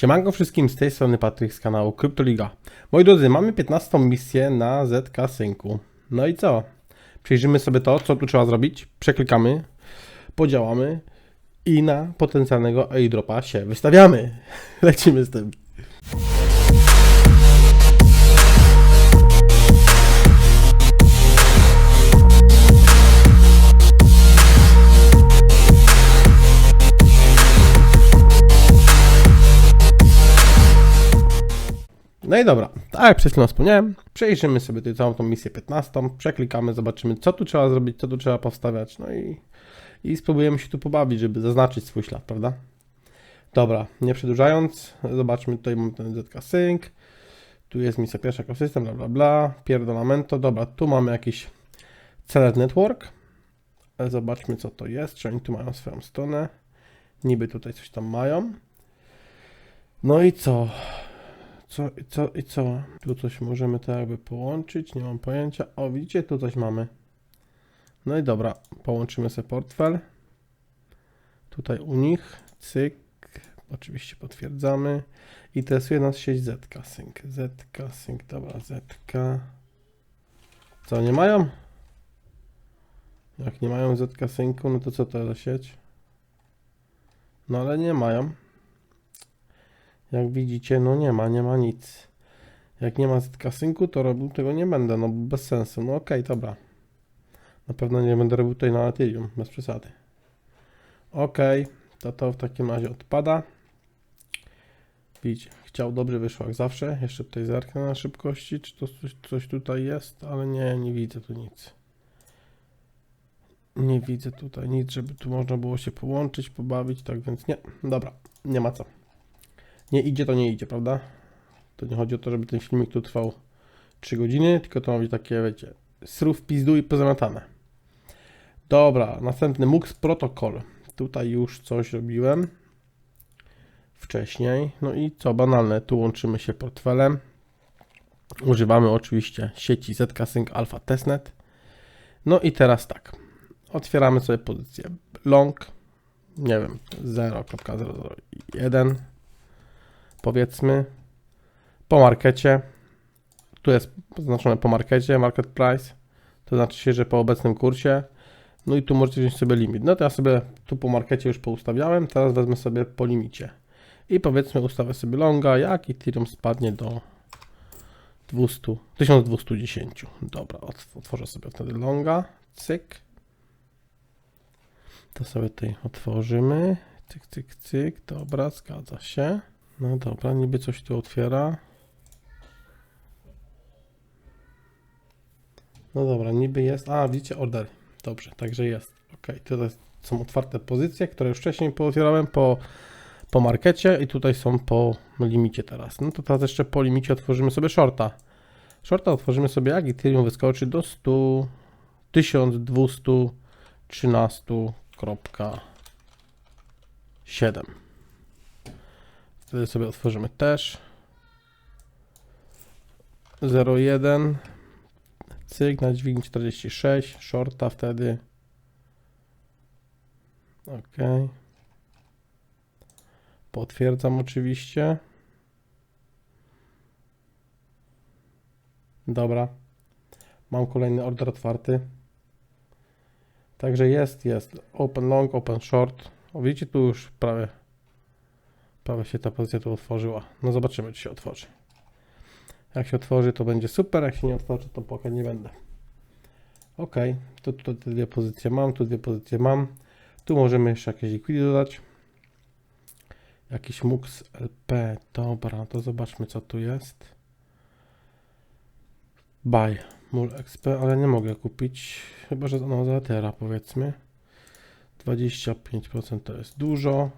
Siemanko wszystkim, z tej strony Patryk z kanału Kryptoliga. Moi drodzy, mamy 15 misję na ZK Synku. No i co? Przejrzymy sobie to, co tu trzeba zrobić, przeklikamy, podziałamy i na potencjalnego airdropa się wystawiamy. Lecimy z tym. No i dobra, tak jak przed chwilą wspomniałem, przejrzymy sobie tutaj całą tą misję 15, przeklikamy, zobaczymy co tu trzeba zrobić, co tu trzeba powstawiać, no i, i spróbujemy się tu pobawić, żeby zaznaczyć swój ślad, prawda? Dobra, nie przedłużając, zobaczmy, tutaj mamy ten ZK Sync, tu jest misja pierwsza ekosystem, bla bla bla, pierdolamento, dobra, tu mamy jakiś Cellet Network, zobaczmy co to jest, czy oni tu mają swoją stronę, niby tutaj coś tam mają, no i co? Co, co, i co? Tu coś możemy to jakby połączyć, nie mam pojęcia. O, widzicie, tu coś mamy. No i dobra, połączymy sobie portfel. Tutaj u nich, cyk, oczywiście potwierdzamy. Interesuje nas sieć ZK Sync. ZK Sync, dobra, ZK. Co, nie mają? Jak nie mają ZK Syncu, no to co to za sieć? No ale nie mają. Jak widzicie, no nie ma, nie ma nic. Jak nie ma ZK Syncu, to robił tego nie będę, no bez sensu. No okej, dobra. Na pewno nie będę robił tutaj na Ethereum, bez przesady. Okej, to to w takim razie odpada. Widzicie, chciał dobrze wyszło jak zawsze. Jeszcze tutaj zerknę na szybkości, czy to coś, coś tutaj jest, ale nie, nie widzę tu nic. Nie widzę tutaj nic, żeby tu można było się połączyć, pobawić, tak więc nie. Dobra, nie ma co nie idzie, to nie idzie, prawda? To nie chodzi o to, żeby ten filmik tu trwał 3 godziny, tylko to ma być takie, wiecie, srów pizdu i pozamiatane. Dobra, następny MUX Protocol. Tutaj już coś robiłem wcześniej. No i co, banalne, tu łączymy się portfelem. Używamy oczywiście sieci ZK Sync Alpha Testnet. No i teraz tak, otwieramy sobie pozycję long, nie wiem, 0.001 powiedzmy, po markecie. Tu jest zaznaczone po markecie, market price. To znaczy się, że po obecnym kursie. No i tu możecie wziąć sobie limit. No to ja sobie tu po markecie już poustawiałem. Teraz wezmę sobie po limicie. I powiedzmy ustawię sobie longa, jak Ethereum spadnie do 200, 1210. Dobra, otworzę sobie wtedy longa. Cyk. To sobie tutaj otworzymy. Cyk, cyk, cyk. Dobra, zgadza się. No dobra, niby coś tu otwiera. No dobra, niby jest. A, widzicie, order. Dobrze, także jest. Ok, tutaj są otwarte pozycje, które już wcześniej pootwierałem po, po markecie i tutaj są po limicie teraz. No to teraz jeszcze po limicie otworzymy sobie shorta. Shorta otworzymy sobie, jak Ethereum wyskoczy do 100 1213.7. Wtedy sobie otworzymy też. 01 cyk na dźwigni 46 shorta wtedy. Ok potwierdzam oczywiście. Dobra. Mam kolejny order otwarty. Także jest, jest. Open long, open short. O widzicie tu już prawie Prawie się ta pozycja tu otworzyła. No zobaczymy, czy się otworzy. Jak się otworzy, to będzie super. Jak się nie otworzy, to płakać nie będę. Ok, to te dwie pozycje mam, tu dwie pozycje mam. Tu możemy jeszcze jakieś liquidy dodać. Jakiś MUX LP. Dobra, to zobaczmy, co tu jest. Buy. Mul XP, ale nie mogę kupić. Chyba, że no, za Etera powiedzmy. 25% to jest dużo.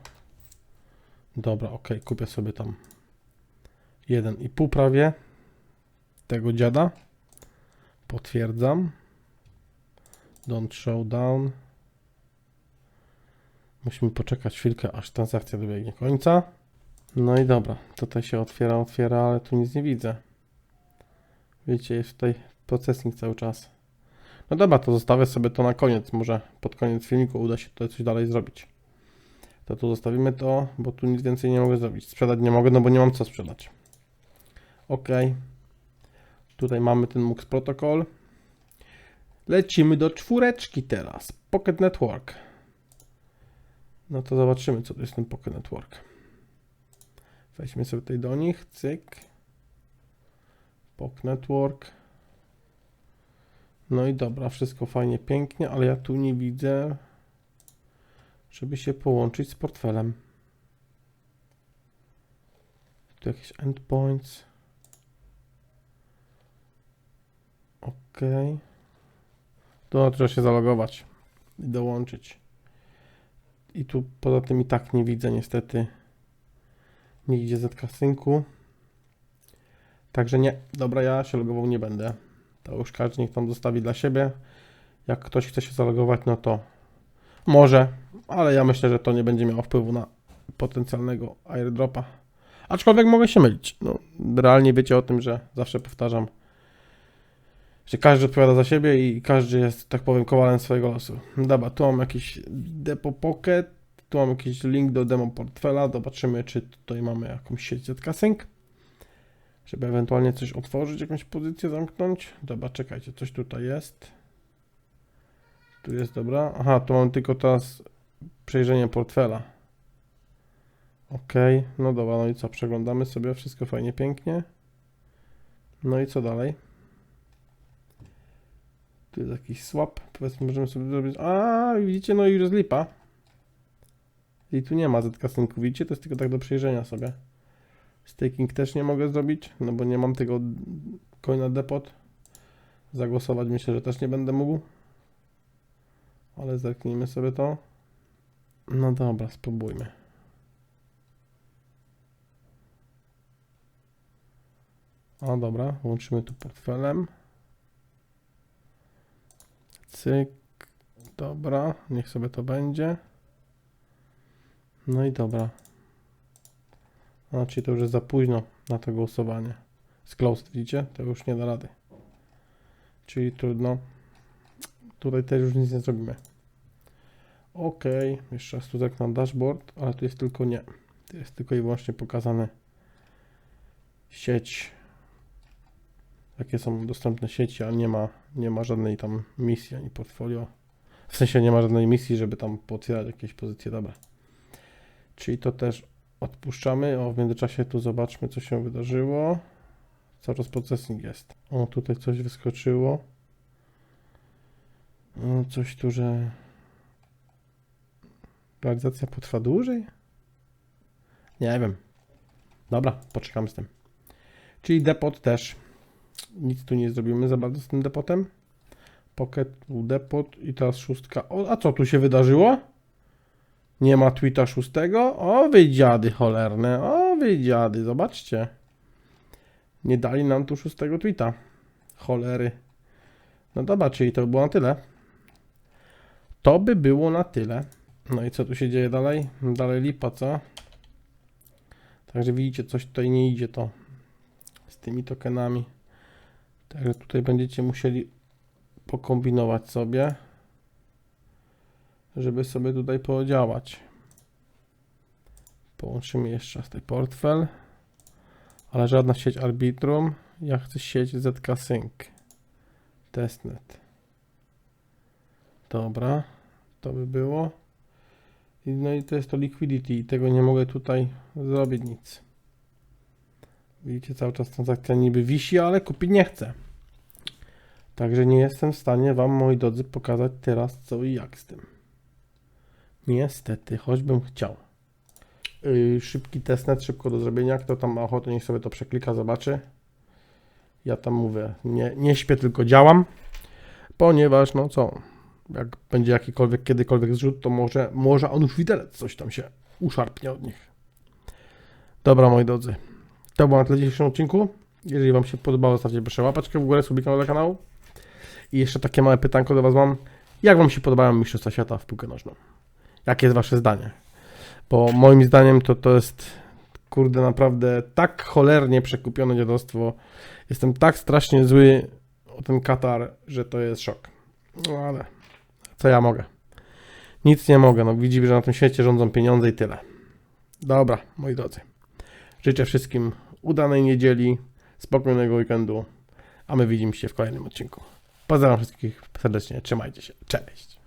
Dobra, ok, kupię sobie tam 1,5 prawie tego dziada. Potwierdzam. Don't show down. Musimy poczekać chwilkę, aż transakcja dobiegnie końca. No i dobra, tutaj się otwiera, otwiera, ale tu nic nie widzę. Wiecie, jest tutaj procesing cały czas. No dobra, to zostawię sobie to na koniec. Może pod koniec filmiku uda się tutaj coś dalej zrobić. To tu zostawimy to, bo tu nic więcej nie mogę zrobić. Sprzedać nie mogę, no bo nie mam co sprzedać. Ok. Tutaj mamy ten MUX protokol. Lecimy do czwóreczki teraz. Pocket Network. No to zobaczymy, co to jest ten Pocket Network. Wejdźmy sobie tutaj do nich. Cyk. Pocket Network. No i dobra, wszystko fajnie, pięknie, ale ja tu nie widzę, żeby się połączyć z portfelem. Tu jakieś endpoints. Ok. Tu trzeba się zalogować i dołączyć. I tu poza tym i tak nie widzę niestety nigdzie ZK Syncu. Także nie, dobra, ja się logował nie będę. To już każdy niech tam zostawi dla siebie. Jak ktoś chce się zalogować, no to może, ale ja myślę, że to nie będzie miało wpływu na potencjalnego airdropa. Aczkolwiek mogę się mylić. No, realnie wiecie o tym, że zawsze powtarzam, że każdy odpowiada za siebie i każdy jest, tak powiem, kowalem swojego losu. Dobra, tu mam jakiś Depo Pocket, tu mam jakiś link do demo portfela. Zobaczymy, czy tutaj mamy jakąś sieć ZK-Sync żeby ewentualnie coś otworzyć, jakąś pozycję zamknąć. Dobra, czekajcie, coś tutaj jest. Tu jest, dobra. Aha, tu mam tylko teraz przejrzenie portfela. Ok, no dobra, no i co, przeglądamy sobie, wszystko fajnie, pięknie. No i co dalej? Tu jest jakiś swap, powiedzmy, możemy sobie zrobić, a widzicie, no i już jest lipa. I tu nie ma ZK widzicie, to jest tylko tak do przejrzenia sobie. Staking też nie mogę zrobić, no bo nie mam tego coina depot. Zagłosować myślę, że też nie będę mógł. Ale zerknijmy sobie to. No dobra, spróbujmy. O dobra, łączymy tu portfelem. Cyk. Dobra, niech sobie to będzie. No i dobra. A, czyli to już jest za późno na to głosowanie. Z closed, widzicie? To już nie da rady. Czyli trudno. Tutaj też już nic nie zrobimy. Ok, jeszcze raz tu na dashboard, ale tu jest tylko nie. Tu jest tylko i wyłącznie pokazane sieć. Jakie są dostępne sieci, a nie ma, nie ma żadnej tam misji ani portfolio. W sensie nie ma żadnej misji, żeby tam potwierdzać jakieś pozycje. Dobra. Czyli to też Odpuszczamy. O, w międzyczasie tu zobaczmy, co się wydarzyło. Cały processing jest. O, tutaj coś wyskoczyło. O, coś tu, że realizacja potrwa dłużej? Nie wiem. Dobra, poczekamy z tym. Czyli depot też. Nic tu nie zrobimy za bardzo z tym depotem. Pocket, depot i teraz szóstka. O, a co tu się wydarzyło? Nie ma tweeta szóstego? O wy dziady cholerne, o wy dziady, zobaczcie. Nie dali nam tu szóstego tweeta. Cholery. No dobra, czyli to by było na tyle. To by było na tyle. No i co tu się dzieje dalej? Dalej lipa, co? Także widzicie, coś tutaj nie idzie to z tymi tokenami. Także tutaj będziecie musieli pokombinować sobie żeby sobie tutaj podziałać. Połączymy jeszcze raz ten portfel, ale żadna sieć Arbitrum. Ja chcę sieć ZK Sync. Testnet. Dobra, to by było. No i to jest to liquidity i tego nie mogę tutaj zrobić nic. Widzicie, cały czas transakcja niby wisi, ale kupić nie chcę. Także nie jestem w stanie Wam, moi drodzy, pokazać teraz co i jak z tym. Niestety, choćbym chciał. Yy, szybki testnet, szybko do zrobienia. Kto tam ma ochotę, niech sobie to przeklika, zobaczy. Ja tam mówię, nie, nie śpię, tylko działam, ponieważ, no co, jak będzie jakikolwiek, kiedykolwiek zrzut, to może, może on już widelec coś tam się uszarpnie od nich. Dobra, moi drodzy, to było na tyle dzisiejszym odcinku. Jeżeli Wam się podobało, zostawcie proszę łapeczkę w górę, subika do kanału. I jeszcze takie małe pytanko do Was mam. Jak Wam się podobają Mistrzostwa Świata w piłkę nożną? Jakie jest wasze zdanie? Bo moim zdaniem to, to jest, kurde, naprawdę tak cholernie przekupione dziadostwo. Jestem tak strasznie zły o ten Katar, że to jest szok. No ale co ja mogę? Nic nie mogę, no widzimy, że na tym świecie rządzą pieniądze i tyle. Dobra, moi drodzy. Życzę wszystkim udanej niedzieli, spokojnego weekendu, a my widzimy się w kolejnym odcinku. Pozdrawiam wszystkich serdecznie, trzymajcie się, cześć.